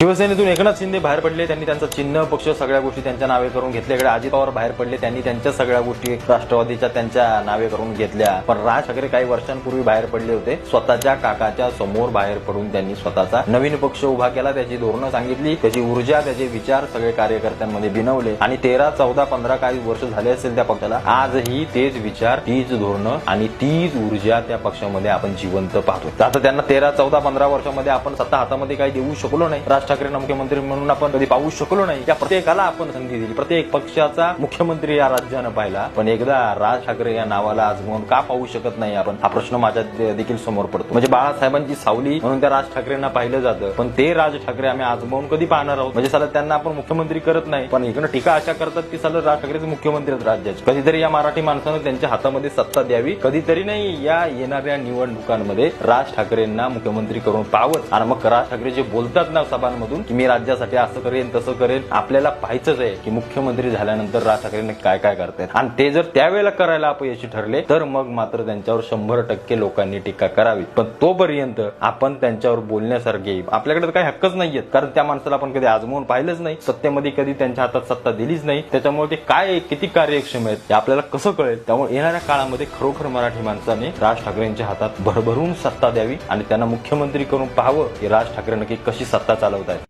शिवसेनेतून एकनाथ शिंदे बाहेर पडले त्यांनी त्यांचं चिन्ह पक्ष सगळ्या गोष्टी त्यांच्या नावे करून घेतल्या. इकडे अजित पवार बाहेर पडले त्यांनी त्यांच्या सगळ्या गोष्टी राष्ट्रवादीच्या त्यांच्या नावे करून घेतल्या. पण राज ठाकरे काही वर्षांपूर्वी बाहेर पडले होते. स्वतःच्या काकाच्या समोर बाहेर पडून त्यांनी स्वतःचा नवीन पक्ष उभा केला त्याची धोरणं सांगितली. त्याची ऊर्जा त्याचे विचार सगळे कार्यकर्त्यांमध्ये बिनवले. आणि तेरा चौदा पंधरा काही वर्ष झाले असेल त्या पक्षाला आजही तेच विचार तीच धोरणं आणि तीच ऊर्जा त्या पक्षामध्ये आपण जिवंत पाहतो. आता त्यांना तेरा चौदा पंधरा वर्षामध्ये आपण सत्ता हातामध्ये काही देऊ शकलो नाही. ठाकरेंना मुख्यमंत्री म्हणून आपण कधी पाहू शकलो नाही. या प्रत्येकाला आपण संधी दिली. प्रत्येक पक्षाचा मुख्यमंत्री या राज्यानं पाहिला. पण एकदा राज ठाकरे या नावाला आजमावून का पाहू शकत नाही आपण? हा प्रश्न माझ्या देखील समोर पडतो. म्हणजे बाळासाहेबांची सावली म्हणून त्या राज ठाकरेंना पाहिलं जातं. पण ते राज ठाकरे आम्ही आजमावून कधी पाहणार आहोत? म्हणजे साला त्यांना आपण मुख्यमंत्री करत नाही. पण इकडे टीका अशा करतात की साला राज ठाकरेचे मुख्यमंत्री आहेत राज्याचे. कधीतरी या मराठी माणसानं त्यांच्या हातामध्ये सत्ता द्यावी. कधीतरी नाही या येणाऱ्या निवडणुकांमध्ये राज ठाकरेंना मुख्यमंत्री करून पाहावं आणि मग राज ठाकरे जे बोलतात ना सभा मधून की मी राज्यासाठी असं करेन तसं करेन. आपल्याला पाहायचंच आहे की मुख्यमंत्री झाल्यानंतर राज ठाकरेंनी काय काय करतायत. आणि ते जर त्यावेळेला करायला अपयशी ठरले तर मग मात्र त्यांच्यावर शंभर टक्के लोकांनी टीका करावी. पण तोपर्यंत आपण त्यांच्यावर बोलण्यासारखे आपल्याकडे तर काही हक्कच नाहीयेत कारण त्या माणसाला आपण कधी आजमावून पाहिलंच नाही. सत्तेमध्ये कधी त्यांच्या हातात सत्ता दिलीच नाही. त्याच्यामुळे ते काय किती कार्यक्षम आहेत ते आपल्याला कसं कळेल? त्यामुळे येणाऱ्या काळामध्ये खरोखर मराठी माणसाने राज ठाकरेंच्या हातात भरभरून सत्ता द्यावी आणि त्यांना मुख्यमंत्री करून पाहावं की राज ठाकरे नक्की कशी सत्ता चालवतात